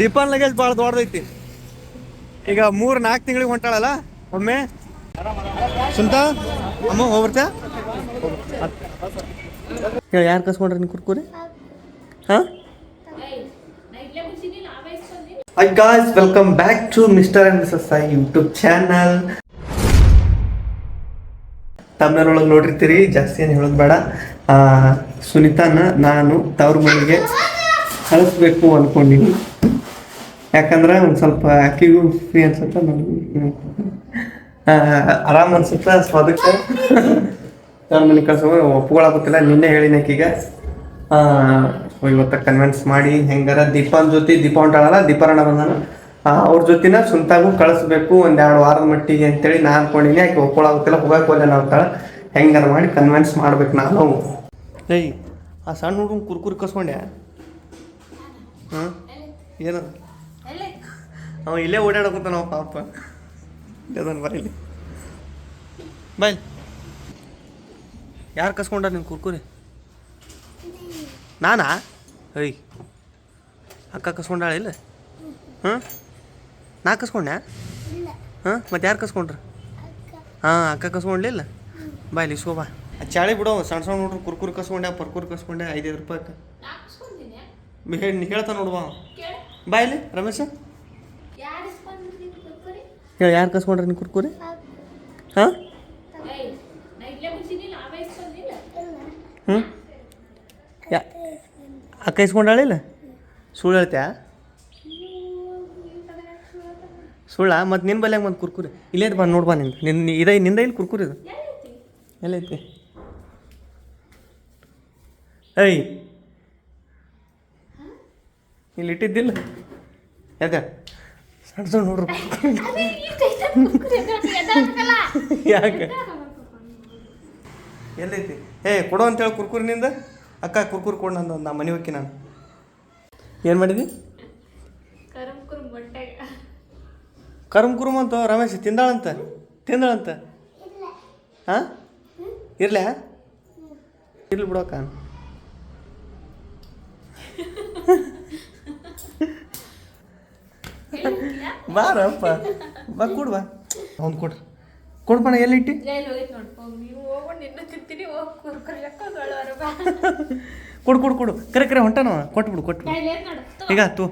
Deepan luggage ಭಾಳ ದೊಡ್ಡದೈತಿ ಈಗ ಮೂರು ನಾಲ್ಕು ತಿಂಗಳಿಗೆ ಹೊಂಟಾಳಲ್ಲ ಒಮ್ಮೆ ಸುಂತ ಅಮ್ಮ ಹೋಗ್ಬರ್ತಾ ಯಾರು ಕಸ್ಕೊಂಡ್ರಿ ನೀವು ಕುರ್ಕುರಿ ಹಾಂ guys, welcome back to Mr. and Mrs. Sai YouTube channel. ತಮ್ಮನೇರ್ ಒಳಗೆ ನೋಡಿರ್ತೀರಿ ಜಾಸ್ತಿ ಏನು ಹೇಳೋದು ಬೇಡ ಸುನೀತಾನ ನಾನು ತವ್ರ ಮನೆಗೆ ಕಳಿಸ್ಬೇಕು ಅನ್ಕೊಂಡಿನಿ ಯಾಕಂದ್ರೆ ಒಂದು ಸ್ವಲ್ಪ ಆಕಿಗೂ ಫ್ರೀ ಅನ್ಸುತ್ತೆ, ನನಗೂ ಆರಾಮ್ ಅನ್ಸುತ್ತೆ, ಸೊ ಅದಕ್ಕೆ ತವ್ರ ಮನೆಗೆ ಕೆಲಸ ನಿನ್ನೆ ಹೇಳಿನ ಆಕಿಗೆ ಸೊ ಇವತ್ತ ಕನ್ವಿನ್ಸ್ ಮಾಡಿ ಹೆಂಗಾರ ದೀಪನ್ ಜೊತೆ, ದೀಪ ಹೊಂಟಾಳಲ್ಲ ದೀಪಾರಣ ಬಂದಾನ. ಅವ್ರ ಜೊತಿನ ಸುಂತಾಗೂ ಕಳಿಸ್ಬೇಕು, ಒಂದು ಎರಡು ವಾರದ ಮಟ್ಟಿಗೆ ಅಂತೇಳಿ ನಾನು ಅನ್ಕೊಂಡಿನಿ. ಆಕೆ ಒಪ್ಕೊಳಕತ್ತಿಲ್ಲ, ಹೋಗಕ್ ಹೋಗ್ಲೆ ಅಂತಾಳೆ. ಹೆಂಗಾರ ಮಾಡಿ ಕನ್ವಿನ್ಸ್ ಮಾಡ್ಬೇಕು ನಾನು. ಏಯ್, ಆ ಸಣ್ಣ ಹುಡುಗ ಕುರ್ಕುರಿ ಕಸ್ಕೊಂಡ್ಯಾ ಹಾಂ? ಏನು? ಅವ ಇಲ್ಲೇ ಓಡಾಡಕತ್ತಾನ ಅವ ಪಾಪ. ಅದನ್ನ ಬರೀಲಿ ಬಾಯ್ ಯಾರು ಕಸ್ಕೊಂಡ ನಿನ್ ಕುರ್ಕುರಿ? ನಾನಾ? ಹೇಯ್ ಅಕ್ಕ ಕಸ್ಕೊಂಡಾಳ ಇಲ್ಲ? ಹಾಂ ನಾ ಕಸ್ಕೊಂಡೆ ಹಾಂ ಮತ್ತೆ ಯಾರು ಕಸ್ಕೊಂಡ್ರ ಹಾಂ ಅಕ್ಕ ಕಸ್ಕೊಂಡ್ಲಿಲ್ಲ ಬಾಯ್ ಇಲ್ಲಿ ಇಸ್ಕೋ ಬಾ. ಆ ಚಾಳಿ ಬಿಡೋ ಸಣ್ಣ ಸಣ್ಣ ನೋಡ್ರಿ ಕುರ್ಕುರಿ ಕಸ್ಕೊಂಡೆ ಪರ್ಕುರಿ ಕಸ್ಕೊಂಡೆ ಐದೈದು ರೂಪಾಯಿ ಹೇಳಿ ಹೇಳ್ತಾ ನೋಡುವ ಬಾಯ್ಲಿ ರಮೇಶ. ಹೇಳಿ, ಯಾರು ಕಸ್ಕೊಂಡ್ರಿ ನೀವು ಕುರ್ಕುರಿ? ಹಾಂ? ಹ್ಞೂ ಯಾ, ಅಕ್ಕ ಇಸ್ಕೊಂಡಾಳಿಲ್ಲ ಸುಳ್ಳು ಹೇಳ್ತ್ಯಾ? ಸುಳ್ಳ? ಮತ್ತು ನಿನ್ನ ಬಲ್ಯಾಗ ಮತ್ತು ಕುರ್ಕುರಿ? ಇಲ್ಲೇ ಬಂದು ನೋಡ್ಬಾ ನಿಂದು. ನಿನ್ನ ಇದ, ನಿಂದ ಇಲ್ಲಿ ಕುರ್ಕುರಿ ಇದು. ಎಲ್ಲೈತಿ ಐ ಇಲ್ಲಿ ಇಟ್ಟಿದ್ದಿಲ್ಲ? ಯಾಕೆ ನೋಡ್ರು ಯಾಕೆ? ಎಲ್ಲೈತಿ? ಏ ಕೊಡು ಅಂತೇಳಿ ಹೇಳಿ ನಿಂದ? ಅಕ್ಕ ಕುರ್ಕುರ್ ಕೊಡು ನಂದು ನಾ ಮನೆ ಹೋಗಿ ನಾನು. ಏನು ಮಾಡಿದಿ? ಕರಮ್ ಕುರುಮ್ ಅಂತ ರಮೇಶ್ ತಿಂದಾಳಂತ ತಿಂದಾಳಂತ ಹಾಂ ಇರಲೇ? ಇರ್ಲಿ ಬಿಡೋಕ ಬಾರಪ್ಪ. ಬಾ ಕೊಡು ಬಾ. ಅವ್ನು ಕೊಡ್ರಿ ಕೊಡ್ಬಣ ಎಲ್ಲಿಟ್ಟಿ ಕೊಡು ಕೊಡು ಕೊಡು. ಕರೆ ಕರೆ ಹೊಂಟಾನ ಕೊಟ್ಬಿಡು ಕೊಟ್ಬಿಡು ಈಗ ತೋ.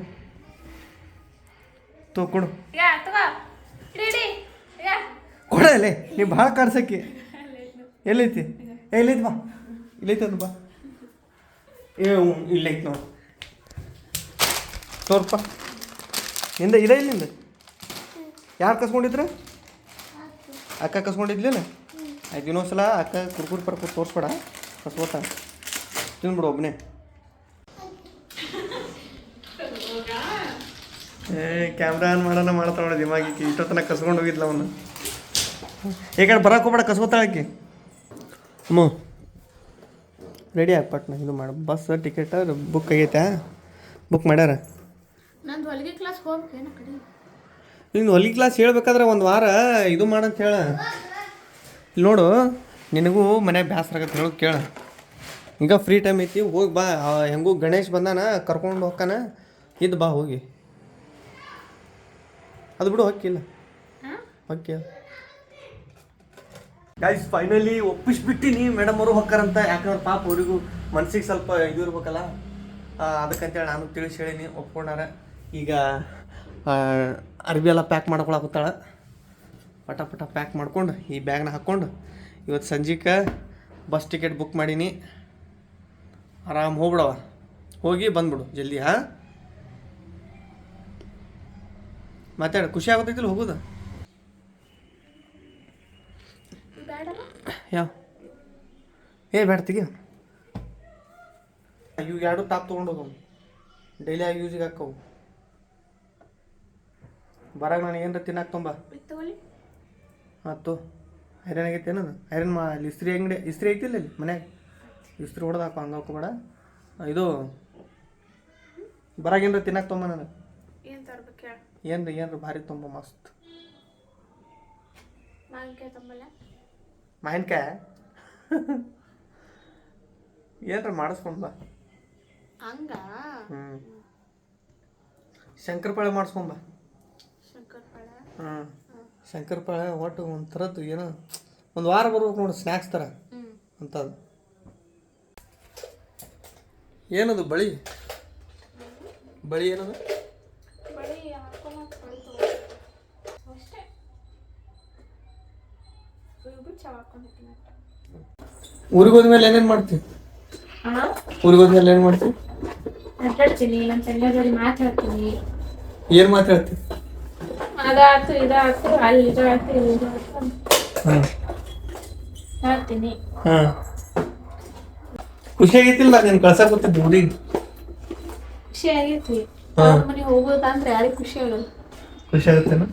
ತೋ ಕೊಡು. ಕೊಡಲೇ ನೀ ಭಾಳ ಕಾಡ್ಸಕ್ಕಿ. ಎಲ್ಲೈತಿ ಎಲ್ಲೈತಿ ಇಲ್ಲೈತಿ ಬಾ. ಇಲ್ಲೈತಿ ಅದು ಬಾ. ಇಲ್ಲೈತಿ ನೋಡಿ. ತೋರ್ಪ. ನಿಂದ ಇದೆ ಇಲ್ಲಿಂದ? ಯಾರು ಕಸ್ಕೊಂಡಿದ್ರೆ ಅಕ್ಕ ಕಸ್ಕೊಂಡಿದ್ಲಿಲ್ಲ ಆಯ್ತು ಇನ್ನೊಂದು ಸಲ ಅಕ್ಕ ಕುರ್ಕುರ್ ಪರ್ಕು ತೋರಿಸ್ಬೇಡ. ಕಸ್ಕೋತ ತಿಂದ್ಬಿಡು ಒಬ್ಬನೇ ಏ ಕ್ಯಾಮ್ರಾ ಆನ್ ಮಾಡೋಣ ಮಾಡ್ತಾಳ ದಿಮಾಗಿಕ್ಕೆ ಇಷ್ಟೊತ್ತನ ಕಸ್ಕೊಂಡು ಹೋಗಿದ್ಲ ಅವನು. ಏಕಡೆ ಕಡೆ ಬರಕ್ಕೆ ಹೋಗ್ಬೇಡ ಕಸ್ಕೋತಾಳಕ್ಕೆ ಅಮ್ಮ. ರೆಡಿ ಆಗಿ ಪಟ್ನ, ಇದು ಮಾಡು. ಬಸ್, ಟಿಕೆಟ್ ಬುಕ್ ಆಗೈತೆ? ಬುಕ್ ಮಾಡ್ಯಾರ? ನಂದು ಹೊಲಿಗೆ ಕ್ಲಾಸ್ ಹೋಗ್ಬೇಕೇನ ಕಡೆ. ನಿಂದು ಹೊಲಿ ಕ್ಲಾಸ್ ಹೇಳ್ಬೇಕಾದ್ರೆ ಒಂದು ವಾರ ಇದು ಮಾಡಂತ ಹೇಳ. ಇಲ್ಲಿ ನೋಡು ನಿನಗೂ ಮನೆ ಬ್ಯಾಸರ ಆಗತ್ತೆ ಹೇಳೋದು ಕೇಳ. ಈಗ ಫ್ರೀ ಟೈಮ್ ಐತಿ ಹೋಗಿ ಬಾ. ಆ, ಹೆಂಗೂ ಗಣೇಶ್ ಬಂದಾನ ಕರ್ಕೊಂಡು ಹೋಗ್ತಾನ. ಇದ್ದು ಬಾ ಹೋಗಿ. ಅದು ಬಿಡು ಹೊಕ್ಕಿಲ್ಲ ಓಕೆ ಗಾಯ್ಸ್ ಫೈನಲಿ ಒಪ್ಪಿಸ್ಬಿಟ್ಟಿನಿ ಮೇಡಮ್ ಅವರು ಹೊಕ್ಕಾರಂತ. ಯಾಕಂದ್ರೆ ಪಾಪ ಅವರಿಗೂ ಮನ್ಸಿಗೆ ಸ್ವಲ್ಪ ಇದು ಇರ್ಬೇಕಲ್ಲ. ಆ, ಅದಕ್ಕಂತೇಳಿ ನಾನು ತಿಳಿಸಿ ಹೇಳಿನಿ ಒಪ್ಕೊಂಡಾರ. ಈಗ ಅರ್ಬಿ ಎಲ್ಲ ಪ್ಯಾಕ್ ಮಾಡ್ಕೊಳಕತ್ತಾಳ ಪಟ ಪಟ ಪ್ಯಾಕ್ ಮಾಡ್ಕೊಂಡು ಈ ಬ್ಯಾಗ್ನ ಹಾಕ್ಕೊಂಡು ಇವತ್ತು ಸಂಜೆಗೆ ಬಸ್ ಟಿಕೆಟ್ ಬುಕ್ ಮಾಡೀನಿ. ಆರಾಮ್ ಹೋಗ್ಬಿಡವ. ಹೋಗಿ ಬಂದ್ಬಿಡು ಜಲ್ದಿ ಹಾಂ? ಮಾತಾಡ ಖುಷಿ ಆಗುತ್ತೈತಿಲ್ಲ ಹೋಗೋದು? ಯಾವ? ಏ ಬೇಡ ತೆಗಿ ಇವು ಎರಡು ಟಾಪ್ ತೊಗೊಂಡು ಹೋಗವು ಡೈಲಿ ಆಗಿ ಯೂಸಿಗೆ ಹಾಕವು. ಬರಾಗ ನಾನು ಏನರ ತಿನ್ನಕ್ಕೆ ತುಂಬ? ಮತ್ತು ಐರನ್ ಆಗೈತೆ ಏನದು? ಐರನ್ ಮಾ ಅಲ್ಲಿ ಇಸ್ತ್ರಿ ಅಂಗಡಿ ಇಸ್ತ್ರಿ ಐತಿಲ್ಲ ಇಲ್ಲಿ ಮನ್ಯಾಗ? ಇಸ್ತ್ರಿ ಹೊಡ್ದಪ್ಪ ಹಾಕೋ ಹಂಗೆ ಹಾಕೋಬೇಡ. ಇದು ಬರಾಗ ಏನರ ತಿನ್ನಕ್ಕೆ ತುಂಬ ನನಗೆ? ಏನ್ರಿ ಏನ್ರಿ ಭಾರಿ ತುಂಬ ಮಸ್ತ್. ಮಾವಿನಕಾಯಿ ಏನ್ರ ಮಾಡಿಸ್ಕೊಂಡ್ ಬಾ. ಹಂಗ? ಹ್ಞೂ ಶಂಕರಪಾಳೆ ಮಾಡಿಸ್ಕೊಂಬ ಹಾಂ ಶಂಕರಪಾಳೆ ಒಟ್ಟು ಒಂಥರದ್ದು ಏನೋ ಒಂದು ವಾರ ಬರ್ಬೇಕು ನೋಡಿ ಸ್ನ್ಯಾಕ್ಸ್ ಥರ ಅಂಥದ್ದು ಏನದು ಬಳಿ? ಬಳಿ ಏನದು? ಊರಿಗೆ ಹೋದ್ಮೇಲೆ ಏನೇನು ಮಾಡ್ತೀವಿ ಊರಿಗೆ ಹೋದ್ಮೇಲೆ ಏನು ಮಾಡ್ತೀವಿ ಮಾತಾಡ್ತೀನಿ ನಮ್ಮ ತಂದೆ ಜೋಡಿ ಮಾತಾಡ್ತೀನಿ. ಏನು ಮಾತಾಡ್ತೀವಿ ಅದಾಯ್ತು ಇದಾತು ಅಲ್ಲಿ ಇದಾತು ಇಲ್ಲಿ ಇದಾಯ್ತು ಅಂತ ಹಾಂ. ಹೇಳ್ತೀನಿ. ಖುಷಿ ಆಗೈತಿಲ್ಲ ನೀನು ಕಳ್ಸಕ್ಕೆ ಗೊತ್ತಿದ್ದು ಊರಿಗೆ ಖುಷಿ ಆಗೈತಿ. ಅವ್ರ ಮನೆಗೆ ಹೋಗೋದಂದ್ರೆ ಯಾರಿಗೆ ಖುಷಿ ಆಗಲ್ಲ. ಖುಷಿ ಆಗುತ್ತೇನ?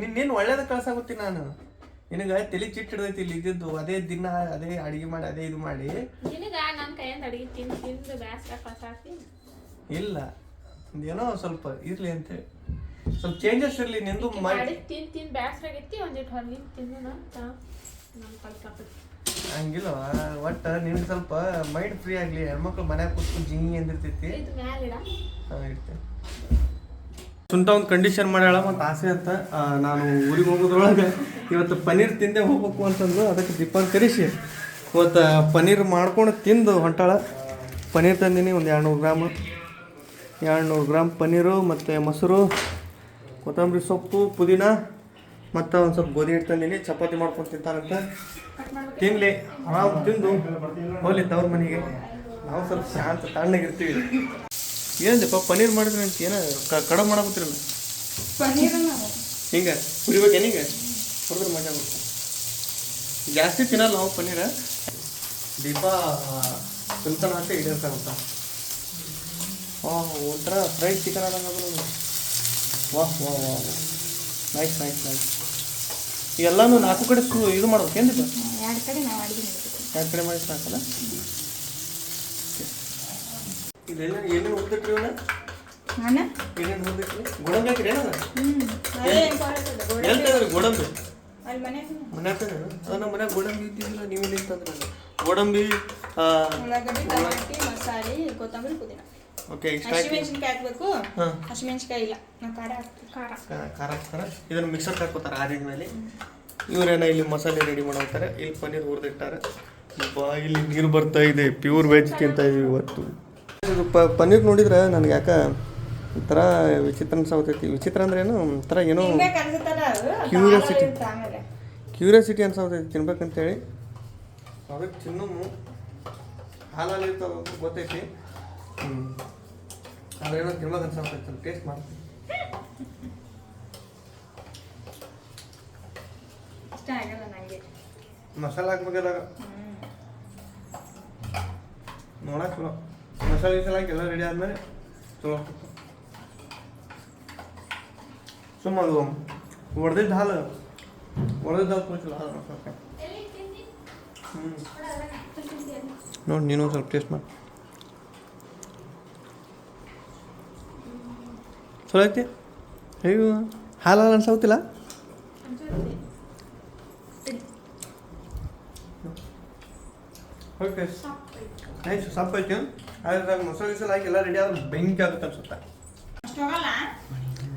ನಿನ್ನೇನು ಒಳ್ಳೇದ ಕಳ್ಸಾಗುತ್ತಿ ನಾನು. ನಿನಗ ತಲೆ ಚಿಟ್ ಹಿಡ್ದೈತಿ ಇಲ್ಲಿ ಇದ್ದಿದ್ದು. ಅದೇ ದಿನ ಅದೇ ಅಡಿಗೆ ಮಾಡಿ ಅದೇ ಇದು ಮಾಡಿ. ನಿನಗ ನನ್ನ ಕೈಯಿಂದ ಅಡಿಗೆ ತಿಂದು ತಿಂದು ಬ್ಯಾಸ್ರ ಇಲ್ಲ. ಏನೋ ಸ್ವಲ್ಪ ಇರ್ಲಿ ಅಂತೇಳಿ ಸ್ವಲ್ಪ ಚೇಂಜಸ್ ಇರಲಿ ನಿಂದು ಮಾಡಿ ಒಂದಿಟ್ಟು ತಿನ್ನೋಣ ಅಂತ ನಾನು ಹಂಗಿಲ್ಲ ಒಟ್ಟ ನಿನ್ ಸ್ವಲ್ಪ ಮೈಂಡ್ ಫ್ರೀ ಆಗಲಿ ಹೆಣ್ಮಕ್ಳು ಮನ್ಯಾಗ ಕೂತ್ಕೊಂಡು ಜಿಂಗಿ ಅಂದಿರ್ತೈತಿ ಸುಂಟ ಒಂದು ಕಂಡೀಷನ್ ಮಾಡ್ಯಾಳ ಮತ್ತು ಆಸೆ ಅಂತ ನಾನು ಊರಿಗೆ ಹೋಗೋದ್ರೊಳಗೆ ಇವತ್ತು ಪನ್ನೀರ್ ತಿಂದೆ ಹೋಗ್ಬೇಕು ಅಂತಂದು ಅದಕ್ಕೆ ದೀಪಾನ್ ಕರೆಸಿ ಇವತ್ತು ಪನ್ನೀರ್ ಮಾಡ್ಕೊಂಡು ತಿಂದು ಹೊಂಟಾಳ. ಪನ್ನೀರ್ ತಂದೀನಿ ಒಂದು ಎರಡುನೂರು ಗ್ರಾಮ್. ಎರಡುನೂರು ಗ್ರಾಮ್ ಪನ್ನೀರು ಮತ್ತು ಮೊಸರು. ಕೊತ್ತಂಬರಿ ಸೊಪ್ಪು ಪುದೀನ ಮತ್ತು ಒಂದು ಸ್ವಲ್ಪ ಗೋಧಿ ಹಿಟ್ಟು ತಂದೀನಿ. ಚಪಾತಿ ಮಾಡ್ಕೊಂಡು ತಿಂತಾರಂತ. ತಿನ್ಲಿ. ಆರಾಮ್ ತಿಂದು. ಹೋಗ್ಲಿ ತವ್ರ ಮನೆಗೆ. ನಾವು ಸ್ವಲ್ಪ ಶಾಂತ ತಣ್ಣಗಿರ್ತೀವಿ ಏನಪ್ಪ ಪನ್ನೀರ್ ಮಾಡಿದ್ರೆ ಅಂತ ಏನ ಕಡ ಮಾಡಕತ್ತಿರಲ್ಲ? ಹಿಂಗೆ. ಹುರಿಬೇಕು ಹಿಂಗೆ? ಕುಡಿದ್ರೆ ಮಜಾ ಬರುತ್ತೆ ಜಾಸ್ತಿ ತಿನ್ನಲ್ಲ ನಾವು ಪನ್ನೀರ. ದೀಪ ಸುಲ್ತಾನ ಅಂತ. ವಾಹ್ ಒಂಥರ ಫ್ರೈಡ್ ಚಿಕನ್ ಆದಂಗೆ ವಾಹ್ ವಾಹ್ ವಾಹ್ ನೈಸ್ ನೈಸ್ ನೈಸ್ ಎಲ್ಲಾನು ನಾಲ್ಕು ಕಡೆ ಸು ಇದು ಮಾಡ್ಬೇಕು ಏನಿಲ್ಲ ಎರಡು ಕಡೆ ನಾವು ಅಡಿಗೆ ಮಾಡ್ಬೇಕು. ಎರಡು ಕಡೆ ಮಾಡಿ ಸಾಕಲ್ಲ? ಇದೆಲ್ಲ ಏನೇನು ಹುರ್ದಿಟ್ರಿ ಇವನ್ನ ನಾನು ಏನೇನು ಹುರ್ದಿಟ್ರಿ? ಗೋಡಂಬಿ ಹಾಕಿರಿ ಏನದ ಎಲ್ಲಿ ಗೋಡಂಬಿ. ಅಲ್ಲಿ ಮನೆ ಮನ್ಯಾಗ ಅದು ನಮ್ಮ ಮನ್ಯಾಗ ಗೋಡಂಬಿ ಇದ್ದಿದ್ದಿಲ್ಲ ನೀವು ಗೋಡಂಬಿ ಉಳ್ಳಾಗಡ್ಡಿ ಟಮಾಟಿ ಮಸಾಲೆ ಕೊತ್ತಂಬರಿ ಪುದೀನ. ಓಕೆ ಇಷ್ಟ ಆಯ್ತು ಹಸಿಮೆಣಸಿನ್ಕಾಯಿ ಹಾಕ್ಬೇಕು? ಹಾಂ. ಹಸಿಮೆಣಸಿನ್ಕಾಯಿ ಇಲ್ಲ. ನಾವು ಖಾರ ಹಾಕ್ತೀವಿ ಖಾರ. ಖಾರ ಹಾಕ್ತಾರೆ. ಇದನ್ನು ಮಿಕ್ಸರ್ ಹಾಕೋತಾರೆ ಆರಿದ ಮೇಲೆ. ಇವರೇನ ಇಲ್ಲಿ ಮಸಾಲೆ ರೆಡಿ ಮಾಡೋತಾರೆ ಇಲ್ಲಿ ಪನ್ನೀರ್ ಹುರಿದಿಟ್ಟಾರೆ. ಬಾ ಇಲ್ಲಿ ನೀರು ಬರ್ತಾ ಇದೆ. ಪ್ಯೂರ್ ವೆಜ್ ತಿಂತ ಇದೀವಿ ಇವತ್ತು. ಇದು ಪ ಪನ್ನೀರ್ ನೋಡಿದ್ರೆ ನನಗೆ ಯಾಕೆ ಒಂಥರ ವಿಚಿತ್ರ ಅನ್ಸಾಗುತ್ತೈತಿ ವಿಚಿತ್ರ ಅಂದ್ರೆ ಏನು? ಒಂಥರ ಏನೋ ಕ್ಯೂರಿಯಾಸಿಟಿ ಆಮೇಲೆ. ಕ್ಯೂರಿಯಾಸಿಟಿ ತಿನ್ಬೇಕಂತ ತಿನ್ಬೇಕಂತೇಳಿ. ಅದಕ್ಕೆ ತಿನ್ನೋನು. ಹಾಲಲ್ಲಿ ಗೊತ್ತೈತಿ. ಹ್ಞೂ ಅದೇನೋ ತಿನ್ಬೇಕು ಅನ್ಸಾಗ್ತೈತಿ ಟೇಸ್ಟ್ ಮಾಡ್ತೀನಿ. ಇಷ್ಟ ಆಗಲ್ಲ ನನಗೆ ಮಸಾಲೆ ಹಾಕ್ಬೇಕಾದಾಗ. ನೋಡಕ್ಕೆ ಚಲೋ. ಮಸಾಲೆ ಗಿಸಾಲೆ ಹಾಕಿ ಎಲ್ಲ ರೆಡಿ ಆದಮೇಲೆ ಚಲೋ ಸುಮ್ಮ ಅದು ಹೊಡೆದಿದ್ದ ಹಾಲು. ಹೊಡೆದಿದ್ದ ಹಾಲು ಕುಡಿಸಿಲ್ಲ ಹಾಲು ಹ್ಞೂ ನೋಡಿ ನೀನು ಸ್ವಲ್ಪ ಟೇಸ್ಟ್ ಮಾಡಿ. ಚಲೋ ಐತಿ? ಅಯ್ಯೋ ಹಾಲು ಹಾಲು ಅನ್ಸಾಗುತ್ತಿಲ್ಲ ಓಕೆ ನೈಸ್ ಸಪ್ಪ ಐತಿ. ಅದ್ರಾಗ ಮೊಸರು ಗಿಸಲ್ ಹಾಕಿ ಎಲ್ಲ ರೆಡಿ ಆದ್ರೆ ಬೆಂಕಿ ಆಗುತ್ತೆ ಅನ್ಸುತ್ತೆ.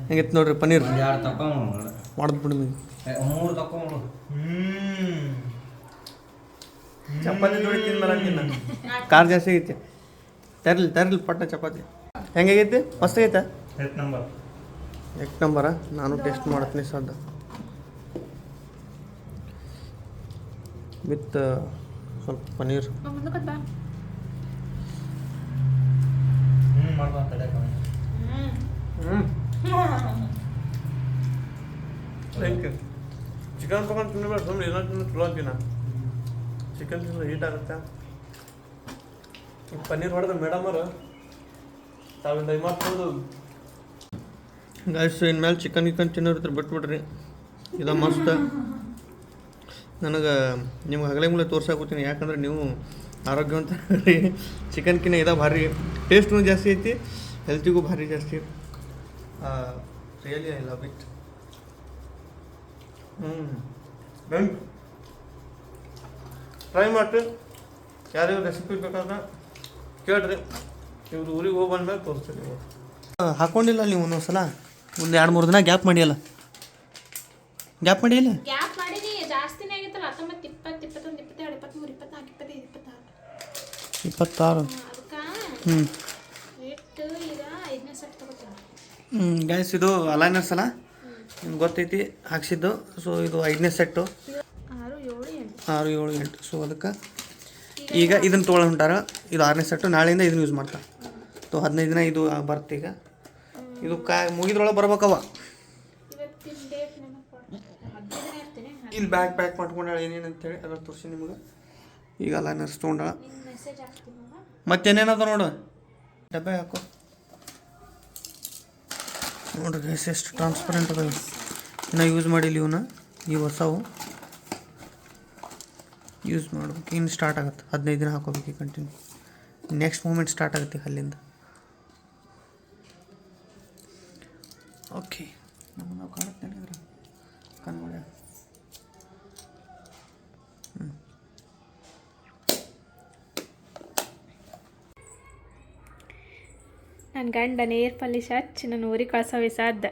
ಹೆಂಗಿತ್ತು ನೋಡ್ರಿ ಪನ್ನೀರ್? ಎರಡು ತಕೊಂಡ್ ಮಾಡ್ದು ಬಿಡು ನೀವು ಮೂರು ತಕೊಂಡ್ ಚಪಾತಿ ಜೋಡಿ ಬರಂಗಿಲ್ಲ ಕಾರ್ ಜಾಸ್ತಿ ಆಗೈತಿ. ತರ್ಲಿ ತರ್ಲಿ ಪಟ್ಟ ಚಪಾತಿ. ಹೆಂಗಾಗೈತಿ? ಮಸ್ತ್ ಆಗೈತೆ? ಎಷ್ಟು ನಂಬರ್ ಎಕ್ ನಂಬರ ನಾನು ಟೆಸ್ಟ್ ಮಾಡ್ತೀನಿ ಸದ್ದ. ವಿತ್ ಸ್ವಲ್ಪ ಪನ್ನೀರ್. ಚಿಕನ್ ಪಕನ್ ತಿನ್ನಬೇಡ ಸುಮ್ಮನೆ ಏನೋ ತಿನ್ನೋ ಚಲೋ ಅಂತೀನ ಚಿಕನ್ ತಿಂದ್ರೆ ಹೀಟ್ ಆಗುತ್ತೆ? ಈ ಪನ್ನೀರ್ ಹೊಡೆದ ಮೇಡಮ್ ಅವರು ತಾವಿಂದ ಮಾಡ್ಕೊಂಡು ಗಾಯ್ಸ್ ಇನ್ಮೇಲೆ ಚಿಕನ್ ಗಿಕನ್ ತಿನ್ನೋರಿದ್ರೆ ಬಿಟ್ಬಿಡ್ರಿ. ಇದು ಮಸ್ತ್. ನನಗೆ ನಿಮ್ಗೆ ಹಗಲೇ ಮೂಲೆ ತೋರ್ಸಾಕೋತೀನಿ ಯಾಕಂದ್ರೆ ನೀವು ಆರೋಗ್ಯವಂತ ಚಿಕನ್ಕಿನ್ನ ಇದ ಭಾರಿ. ಟೇಸ್ಟ್ನು ಜಾಸ್ತಿ ಐತಿ. ಹೆಲ್ತಿಗೂ ಭಾರಿ ಜಾಸ್ತಿ. ರಿಯಲಿ ಐ ಲವ್ ಇಟ್ ಹ್ಞೂ ಟ್ರೈ ಮಾಡ್ರಿ. ಯಾರಿಗೂ ರೆಸಿಪಿ ಬೇಕಾದ್ರೆ ಕೇಳ್ರಿ. ಇವ್ರು ಊರಿಗೆ ಹೋಗಿ ಬಂದ್ಮೇಲೆ ತೋರಿಸ್ತೀನಿ. ಹಾಕೊಂಡಿಲ್ಲ ನೀವು ಒಂದೊಂದು ಸಲ ಒಂದು ಎರಡು ಮೂರು ದಿನ ಗ್ಯಾಪ್ ಮಾಡಿಯಲ್ಲ. ಗ್ಯಾಪ್ ಮಾಡಿಯಲ್ಲ? ಗ್ಯಾಪ್ ಮಾಡಿ ಜಾಸ್ತಿನೇ ಆಗಿತ್ತಲ್ಲ ಹತ್ತೊಂಬತ್ತು ಇಪ್ಪತ್ತು ಇಪ್ಪತ್ತೊಂದು ಇಪ್ಪತ್ತೆರಡು ಇಪ್ಪತ್ತ್ಮೂರು ಇಪ್ಪತ್ನಾಲ್ಕು ಇಪ್ಪತ್ತೈದು ಇಪ್ಪತ್ತಾರು. ಇಪ್ಪತ್ತಾರು. ಹ್ಞೂ ಇಟ್ಟು ಈಗ ಐದನೇ ಸೆಟ್ ತಗೋತೀನಿ ಹ್ಞೂ ಗ್ಯಾಸ್ ಇದು ಅಲೈನರ್ಸ್ ಅಲ್ಲ? ನಿಮ್ಗೆ ಗೊತ್ತೈತಿ ಹಾಕ್ಸಿದ್ದು. ಸೊ ಇದು ಐದನೇ ಸೆಟ್ಟು ಆರು ಏಳು ಎಂಟು. ಆರು ಏಳು ಎಂಟು. ಸೊ ಅದಕ್ಕೆ ಈಗ ಇದನ್ನು ತೊಗೊಳ ಹೊಂಟಾರ ಇದು ಆರನೇ ಸೆಟ್ಟು ನಾಳೆಯಿಂದ ಇದನ್ನು ಯೂಸ್ ಮಾಡ್ತಾರೆ. ಸೊ ಹದಿನೈದು ದಿನ ಇದು ಬರ್ತೀಗ ಈಗ. ಇದು ಕಾ ಮುಗಿದ್ರೊಳಗೆ ಬರ್ಬೇಕವ ಇಲ್ಲಿ ಬ್ಯಾಗ್ ಪ್ಯಾಕ್ ಮಾಡ್ಕೊಂಡಾಳ ಏನೇನು ಅಂತೇಳಿ ಅದ್ರ ತೋರಿಸಿ ನಿಮ್ಗೆ. ಈಗ ಅಲೈನರ್ಸ್ ತೊಗೊಂಡಾಳ. ನಿನ್ನ ಮೆಸೇಜ್ ಹಾಕ್ತೀನಿ ನೋಡ. ಮತ್ತೇನೇನದ ನೋಡು. ಡಬ್ಬೆ ಹಾಕು. ನೋಡ್ರಿ ಗೈಸ್ ಎಷ್ಟು ಟ್ರಾನ್ಸ್ಪರೆಂಟ್ ಅದ ಇನ್ನು ಯೂಸ್ ಮಾಡಿಲ್ಲ ಇವನ್ನ ಈ ಹೊಸವು. ಯೂಸ್ ಮಾಡ್ಬೇಕು. ಇನ್ನು ಸ್ಟಾರ್ಟ್ ಆಗುತ್ತೆ. ಹದಿನೈದು ದಿನ ಹಾಕೋಬೇಕು ಕಂಟಿನ್ಯೂ ನೆಕ್ಸ್ಟ್ ಮೂಮೆಂಟ್ ಸ್ಟಾರ್ಟ್ ಆಗುತ್ತೆ ಅಲ್ಲಿಂದ ಓಕೆ. ನಮ್ಮ ನಾವು ಕಾಣುತ್ತೆ ಹೇಳಿದ್ರೆ ಕಣ್ಮಾಡ ನನ್ನ ಗಂಡ ನೇರ್ ಪಾಲಿಶ್ ಹಚ್ಚಿ ನನ್ನ ಊರಿಗೆ ಕಳ್ಸೋವೆ ಸಾಧ್ಯ.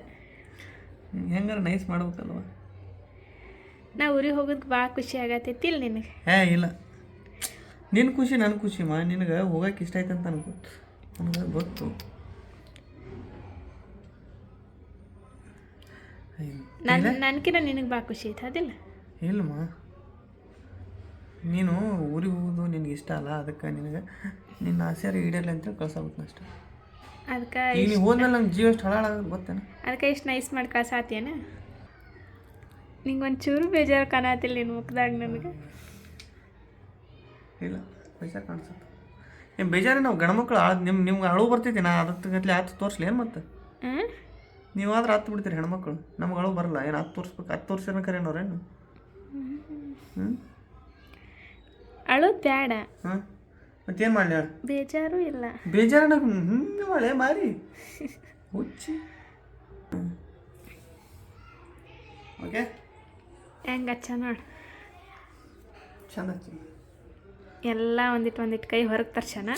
ಹೆಂಗಾರ ನೈಸ್ ಮಾಡ್ಬೇಕಲ್ವ? ನಾ ಊರಿಗೆ ಹೋಗೋದಕ್ಕೆ ಭಾಳ ಖುಷಿ ಆಗತ್ತೈತಿ ಇಲ್ಲ ನಿನಗೆ? ಹೇ ಇಲ್ಲ. ನಿನ್ನ ಖುಷಿ ನನ್ನ ಖುಷಿ ಮಾ. ನಿನಗೆ ಹೋಗಕ್ಕೆ ಇಷ್ಟ ಆಯ್ತಂತ ಅಂತ ನನಗೆ ಗೊತ್ತು. ನನಗೆ ಗೊತ್ತು. ನನ್ನ ನನಗಿನ ನಿನಗೆ ಭಾಳ ಖುಷಿ ಐತೆ ಅದಿಲ್ಲ? ಇಲ್ಲಮ್ಮ. ನೀನು ಊರಿಗೆ ಹೋಗೋದು ನಿನಗೆ ಇಷ್ಟ ಅಲ್ಲ ಅದಕ್ಕೆ ನಿನಗೆ ನಿನ್ನ ಆಸೆ ಈಡೇರಲಿ ಅಂತ ಕಳ್ಸಾಗುತ್ತೆ ಅಷ್ಟೇ. ಅದಕ್ಕೆ ನೀನು ಹೋದ್ಮೇಲೆ ನಂಗೆ ಜೀವ ಎಷ್ಟು ಹಳಾಳ ಗೊತ್ತೇನ? ಅದಕ್ಕೆ ಇಷ್ಟು ನೈಸ್ ಮಾಡಿ ಕಳ್ಸಾತೇನ ನಿಂಗೆ ಒಂಚೂರು ಬೇಜಾರು ಕಾಣತಿಲ್ಲ ನಿನ್ನ ಮುಖದಾಗ ನನಗೆ. ಇಲ್ಲ ಬೇಜಾರು ಕಾಣಿಸುತ್ತೆ. ಏನು ಬೇಜಾರು ನಾವು ಗಣಮಕ್ಳು ಆಳ ನಿಮ್ಮ ನಿಮ್ಗೆ ಅಳು ಬರ್ತೈತಿ ನಾ ಅದಕ್ಕೆ ಹತ್ತು ತೋರಿಸ್ಲಿ ಏನು ಮತ್ತೆ? ಹಾಂ ನೀವಾದ್ರೆ ಹತ್ತು ಬಿಡ್ತೀರಿ ಹೆಣ್ಮಕ್ಳು. ನಮ್ಗೆ ಅಳು ಬರಲ್ಲ. ಏನು ಹತ್ತು ತೋರಿಸ್ಬೇಕು ಹತ್ತು ತೋರಿಸಿದ್ರೆ ಕರೆಯೋರೇನು ಹ್ಞೂ ಅಳೋದು ಬೇಡ ಹಾಂ? ಮತ್ತೇನು ಮಾಡಲಿ ಹೇಳು? ಬೇಜಾರು ಇಲ್ಲ. ಬೇಜಾರನ? ಹಿಂಗೆ ಮಳೆ ಮಾರಿ. ಹುಚ್ಚಿ. ಓಕೆ? ಹೆಂಗ ನೋಡು. ಚಂದ ಎಲ್ಲ ಒಂದಿಟ್ಟು ಒಂದಿಟ್ಟು ಕೈ ಹೊರಗೆ ತರ್ಸಣ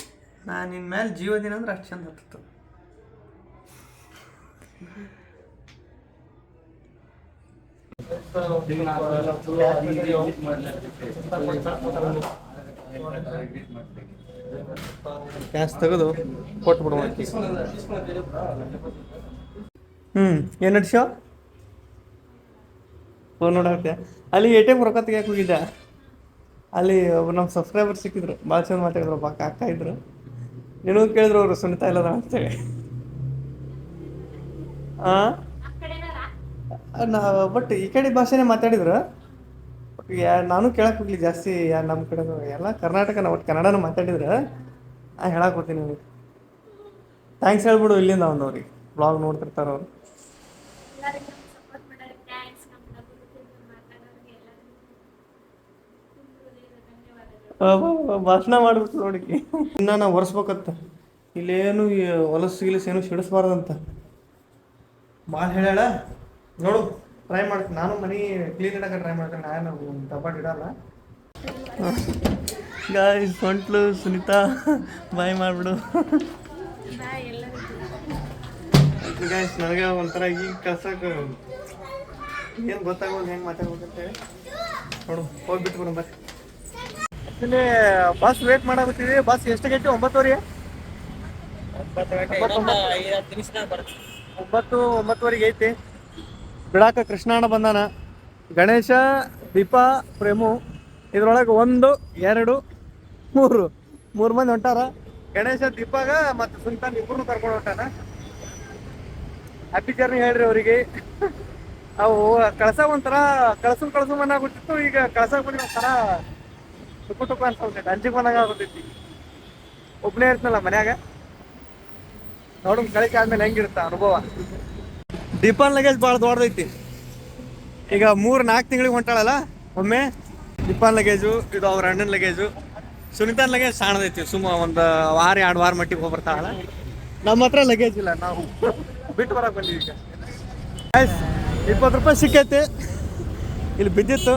ನಾನು ನಿನ್ನ ಮೇಲೆ ಜೀವ ದಿನ ಅಂದ್ರೆ ಅಷ್ಟು ಚಂದ ಹತ್ತಿತ್ತು. ಗ್ಯಾಸ್ ತೆಗೆದು ಕೊಟ್ಬಿಡುವ ಹ್ಞೂ ಏನು ನಡ್ಸ್ಯೋ? ಫೋನ್ ನೋಡಕ್ಕೆ ಅಲ್ಲಿ ಎ ಟಿ ಎಂ ರೊಕ್ಕ ತೆಗಿಯಕ್ಕೆ ಹೋಗಿದ್ದೆ. ಅಲ್ಲಿ ನಮ್ಮ ಸಬ್ಸ್ಕ್ರೈಬರ್ ಸಿಕ್ಕಿದ್ರು. ಭಾಳ ಚಂದ ಮಾತಾಡಿದ್ರು ಅಕ್ಕ ಅಕ್ಕ ಇದ್ರು. ನಿನಗೂ ಕೇಳಿದ್ರು ಅವರು ಸುನಿತಾ ಇಲ್ಲದ ಅಂತೇಳಿ. ನಾ ಬಟ್ ಈ ಕಡೆ ಭಾಷೆನೇ ಮಾತಾಡಿದ್ರು? ನಾನು ಕೇಳಕ್ಕೆ ಹೋಗ್ಲಿ ಜಾಸ್ತಿ, ಯಾ ನಮ್ಮ ಕಡೆ ಎಲ್ಲ ಕರ್ನಾಟಕ ನಾವು ಒಟ್ಟು ಕನ್ನಡನೂ ಮಾತಾಡಿದ್ರೆ? ನಾ ಹೇಳಕ್ ಹೋಗ್ತೀನಿ ಅವ್ರಿಗೆ ಥ್ಯಾಂಕ್ಸ್ ಹೇಳ್ಬಿಡು ಇಲ್ಲಿಂದ ಅವ್ನು ಬ್ಲಾಗ್ ನೋಡ್ತಿರ್ತಾರೆ ಅವ್ರು. ಭಾಷಣ ಮಾಡ್ಬಿಟ್ಟು ನೋಡಿ ಇನ್ನ ನಾವು ಒರೆಸ್ಬೇಕಂತ. ಇಲ್ಲೇನು ಹೊಲಸು ಗಿಲಸು ಏನು ಸಿಡಿಸ್ಬಾರ್ದಂತ. ಭಾಳ ಹೇಳ್ಯಾಳ ನೋಡು ಟ್ರೈ ಮಾಡ್ತೀನಿ ನಾನು ಮನಿ ಕ್ಲೀನ್ ಇಡಕ್ಕೆ ಟ್ರೈ ಮಾಡ್ತೀನಿ ನಾನು ಡಬ್ಬಾಟ್ ಇಡಲ್ಲ. ಗಾಯಸ್ ಸೊಂಟ್ಲು ಸುನೀತಾ ಬಾಯ್ ಮಾಡಿಬಿಡು. ಗಾಯ್ಸ್ ನನಗೆ ಒಂಥರ ಈಗ ಕಳ್ಸಕ್ಕೆ ಏನು ಗೊತ್ತಾಗೋದು ಹೆಂಗೆ ಮಾತಾಡ್ಬೇಕಂತೇಳಿ ನೋಡು ಹೋಗ್ಬಿಟ್ಟು ಬರೋಣ ಬರ್ರಿ ಇಲ್ಲಿ ಬಸ್ ವೇಟ್ ಮಾಡಾಕತ್ತೀವಿ ಬಸ್ ಎಷ್ಟು ಗಂಟೆ ಒಂಬತ್ತುವರೆ ಒಂಬತ್ತು, ಒಂಬತ್ತುವರೆಗೆ ಐತಿ. ಬಿಡಾಕ ಕೃಷ್ಣಾಣ ಬಂದಾನ. ಗಣೇಶ, ದೀಪ, ಪ್ರೇಮು, ಇದ್ರೊಳಗೆ ಒಂದು, ಎರಡು, ಮೂರು. ಮೂರು ಮಂದಿ ಹೊಂಟಾರ. ಗಣೇಶ, ದೀಪಾಗ ಮತ್ತು ಸುಲ್ತಾನ್ ಇಬ್ಬರು ಕರ್ಕೊಂಡು ಹೊಂಟಾನ. ಹ್ಯಾಪಿ ಜರ್ನಿ ಹೇಳ್ರಿ ಅವರಿಗೆ. ಅವು ಕಳಸ ಒಂಥರ ಕಳಸು ಕಳಸು ಮನಾಗುತ್ತಿತ್ತು ಈಗ ಕಳಸ ಬಂದ್ರೆ ಒಂಥರ ಟುಕು ಟುಕು ಅನ್ಸ್ಕೊಂತೈತಿ ಅಂಜಿಗೆ ಮನಾಗ ಆಗುತ್ತೈತಿ ಒಬ್ಬನೇ ಇರ್ತನಲ್ಲ ಮನ್ಯಾಗ. ನೋಡು ಕಳಿಕೆ ಆದ್ಮೇಲೆ ಹೆಂಗಿರುತ್ತ ಅನುಭವ. ದೀಪನ್ ಲಗೇಜ್ ಭಾಳ ದೊಡ್ಡದೈತಿ. ಈಗ ಮೂರ್ ನಾಲ್ಕು ತಿಂಗಳಿಗೆ ಹೊಂಟಾಳಲ್ಲ ಒಮ್ಮೆ ದೀಪನ್ ಲಗೇಜು ಇದು ಅವ್ರ ಅಣ್ಣನ ಲಗೇಜು ಸುನಿತಾನ್ ಲಗೇಜ್ ಸಣ್ಣದೈತಿ ಸುಮ್ಮ ಒಂದು ವಾರ ಎರಡು ವಾರ ಮಟ್ಟಿಗೆ ಹೋಗಿ ಬರ್ತಾಳಲ್ಲ ನಮ್ಮ ಹತ್ರ ಲಗೇಜ್ ಇಲ್ಲ ನಾವು. ಬಿಟ್ಟು ಬರಕ್ ಬಂದೀವಿ ಈಗ. ಇಪ್ಪತ್ತು ರೂಪಾಯಿ ಸಿಕ್ಕೈತಿ. ಇಲ್ಲಿ ಬಿದ್ದಿತ್ತು.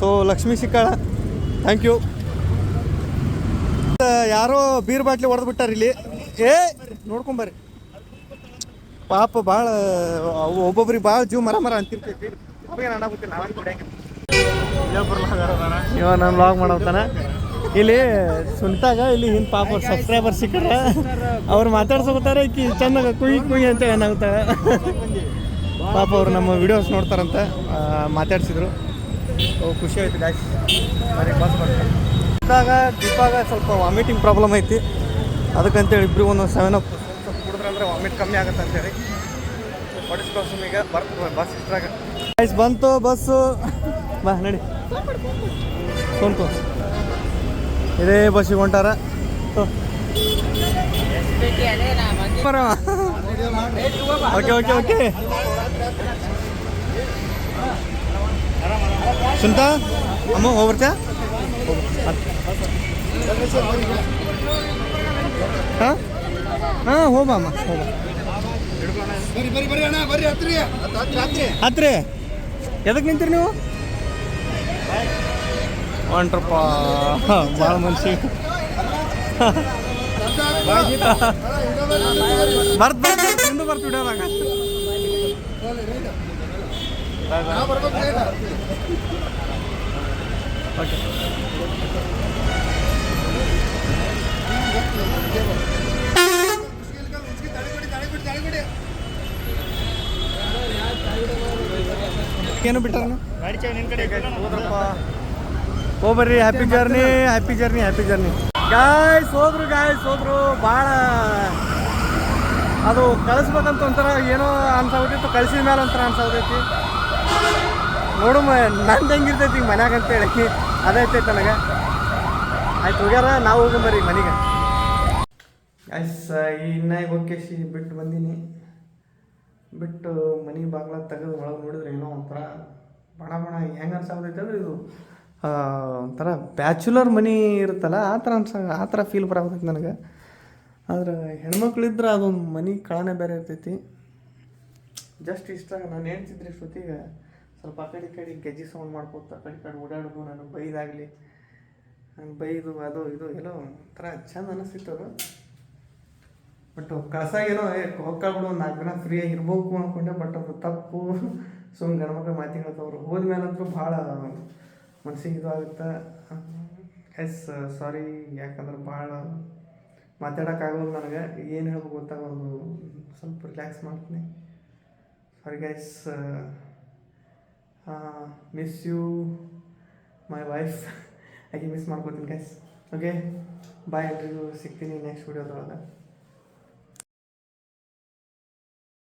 ಸೊ ಲಕ್ಷ್ಮಿ ಸಿಕ್ಕಾಳ. ಥ್ಯಾಂಕ್ ಯು ಯಾರೋ ಬೀರ್ ಬಾಟ್ಲಿ ಹೊಡೆದು ಬಿಟ್ಟಾರ ಇಲ್ಲಿ. ಏ ನೋಡ್ಕೊಂಬರ್ರಿ. ಪಾಪ ಭಾಳ ಒಬ್ಬೊಬ್ರಿಗೆ ಭಾಳ ಜೀವ ಮರ ಮರ ಅಂತಿರ್ತೈತಿ. ಇವ ನಾನು ಲಾಗ್ ಮಾಡ್ತಾನೆ ಇಲ್ಲಿ ಸುಂಟಾಗ ಇಲ್ಲಿ ಹಿಂದೆ ಪಾಪ ಸಬ್ಸ್ಕ್ರೈಬರ್ ಸಿಕ್ಕರ ಅವ್ರು ಮಾತಾಡ್ಸೋಗ್ತಾರೆ ಈಕಿ ಚಂದಾಗ ಕುಯ್ ಕುಯ್ ಅಂತ ಏನಾಗುತ್ತಾಳೆ ಪಾಪ ಅವ್ರು ನಮ್ಮ ವಿಡಿಯೋಸ್ ನೋಡ್ತಾರಂತ ಮಾತಾಡ್ಸಿದ್ರು. ಓ ಖುಷಿ ಆಯ್ತು ಗಾಯ್ಸ್ ಬರೀ ಬಸ್ ಬರ್ತಾರೆ. ಸುಂಟಾಗ ದೀಪಾಗ ಸ್ವಲ್ಪ ವಾಮಿಟಿಂಗ್ ಪ್ರಾಬ್ಲಮ್ ಐತಿ. ಅದಕ್ಕಂತೇಳಿ ಇಬ್ಬರಿಗೆ ಒಂದೊಂದು ಸೆವೆನ್ ಅಪ್ ಕುಡಿದ್ರೆ ಅಂದ್ರೆ ವಾಮಿಟ್ ಕಮ್ಮಿ ಆಗುತ್ತೆ ಅಂತೇಳಿ. ಈಗ ಬರ್ತದೆ ಬಸ್ ಇಷ್ಟ್ರಾಗ ಬಂತು ಬಸ್ಸು. ಬಾ ನಡಿ. ಕುಂತು ಇದೇ ಬಸ್ಸಿಗೆ ಹೊಂಟಾರ. ಓಕೆ ಓಕೆ ಓಕೆ ಸುಂತ ಅಮ್ಮ ಹೋಗ್ಬರ್ತಾ ಹಾಂ? ಹಾಂ ಹೋಗ ಅಮ್ಮ ಹೋಗ ಹತ್ರಿ ಎದಕ್ಕೆ ನಿಂತೀರಿ ನೀವು? ಹೊಂಟ್ರಪ್ಪ ಭಾಳ ಮನ್ಸಿ ಬರ್ತ ಬರ್ತು ಬರ್ತ್ ಬಿಡೋದಾಗ ಓಕೆ ಏನು ಬಿಟ್ಟಾರ ಹೋಗ್ರಿ ಹೋಗ್ಬರ್ರಿ happy journey happy journey happy journey guys ಹೋದ್ರು ಗಾಯ್ಸ್ ಹೋದ್ರು. ಭಾಳ ಅದು ಕಳಿಸ್ಬೇಕಂತ ಒಂಥರ ಏನೋ ಅನ್ಸಾಗ್ತೈತಿ ಕಳಿಸಿದ ಮೇಲೆ ಒಂಥರ ಅನ್ಸಾಗ್ತೈತಿ ನೋಡು ಮ ನಂದು ಹೆಂಗಿರ್ತೈತಿ ಈಗ ಮನ್ಯಾಗ ಅಂತೇಳಿ ಐತೈತೆ ನನಗೆ. ಆಯ್ತು, ಹೋಗ್ಯಾರ? ನಾವು ಹೋಗಂಬರ್ರಿ ಮನೆಗೆ. ಈ ಇನ್ನ ಈಗ ಹೋಗ್ಕೇಸಿ ಬಿಟ್ಟು ಬಂದೀನಿ. ಬಿಟ್ಟು ಮನೆ ಬಾಗ್ಲ ತೆಗೆದು ಒಳಗೆ ನೋಡಿದ್ರೆ ಏನೋ ಒಂಥರ ಬಣ ಬಣ ಹೆಂಗೆ ಅನ್ಸಾಗ್ತೈತೆ ಅಂದ್ರೆ ಇದು ಒಂಥರ ಬ್ಯಾಚುಲರ್ ಮನಿ ಇರುತ್ತಲ್ಲ, ಆ ಥರ ಅನ್ಸ, ಆ ಥರ ಫೀಲ್ ಬರಾಗ್ತೈತೆ ನನಗೆ. ಆದ್ರೆ ಹೆಣ್ಮಕ್ಳಿದ್ರೆ ಅದೊಂದು ಮನೆ ಕಳನೆ ಬೇರೆ ಇರ್ತೈತಿ. ಜಸ್ಟ್ ಇಷ್ಟ, ನಾನು ಹೇಳ್ತಿದ್ರೆ ಇಷ್ಟೊತ್ತಿಗೆ ಸ್ವಲ್ಪ ಆ ಕಡೆ ಕಡೆ ಗೆಜ್ಜೆ ಸೌಂಡ್ ಮಾಡ್ಕೋತ ಕಡೆ ಕಡೆ ಓಡಾಡೋದು ನಾನು ಬೈದಾಗಲಿ. ಬೈದು ಅದು ಇದು ಏನೋ ಒಂಥರ ಚಂದ ಅನಿಸ್ತಿತ್ತು ಅದು. ಬಟ್ ಕಳ್ಸಾಗೇನೋ ಏ ಹೋಗ್ಬಿಡು ಒಂದು ನಾಲ್ಕು ದಿನ ಫ್ರೀಯಾಗಿ ಇರ್ಬೇಕು ಅಂದ್ಕೊಂಡೆ ಬಟ್ ಅದು ತಪ್ಪು. ಸುಮ್ಮನೆ ಗಂಡ್ಮಕ್ಳು ಮಾತಿಗಳತ್ತವ್ರು ಹೋದ್ಮೇಲಂತೂ ಭಾಳ ಮನ್ಸಿಗೆ ಇದು ಆಗುತ್ತೆ ಎಸ್ ಸಾರಿ ಯಾಕಂದ್ರೆ ಭಾಳ ಮಾತಾಡೋಕ್ಕಾಗೋದು ನನಗೆ. ಏನು ಹೇಳ್ಬೇಕು ಗೊತ್ತಾಗೋದು ಸ್ವಲ್ಪ ರಿಲ್ಯಾಕ್ಸ್ ಮಾಡ್ತೀನಿ. Sorry guys miss you my wife ಹಾಗೆ ಮಿಸ್ ಮಾಡ್ಕೋತೀನಿ ಗೈಸ್ ಓಕೆ ಬಾಯ್ ಎಲ್ರಿಗೂ ಸಿಗ್ತೀನಿ ನೆಕ್ಸ್ಟ್ ವಿಡಿಯೋದೊಳಗೆ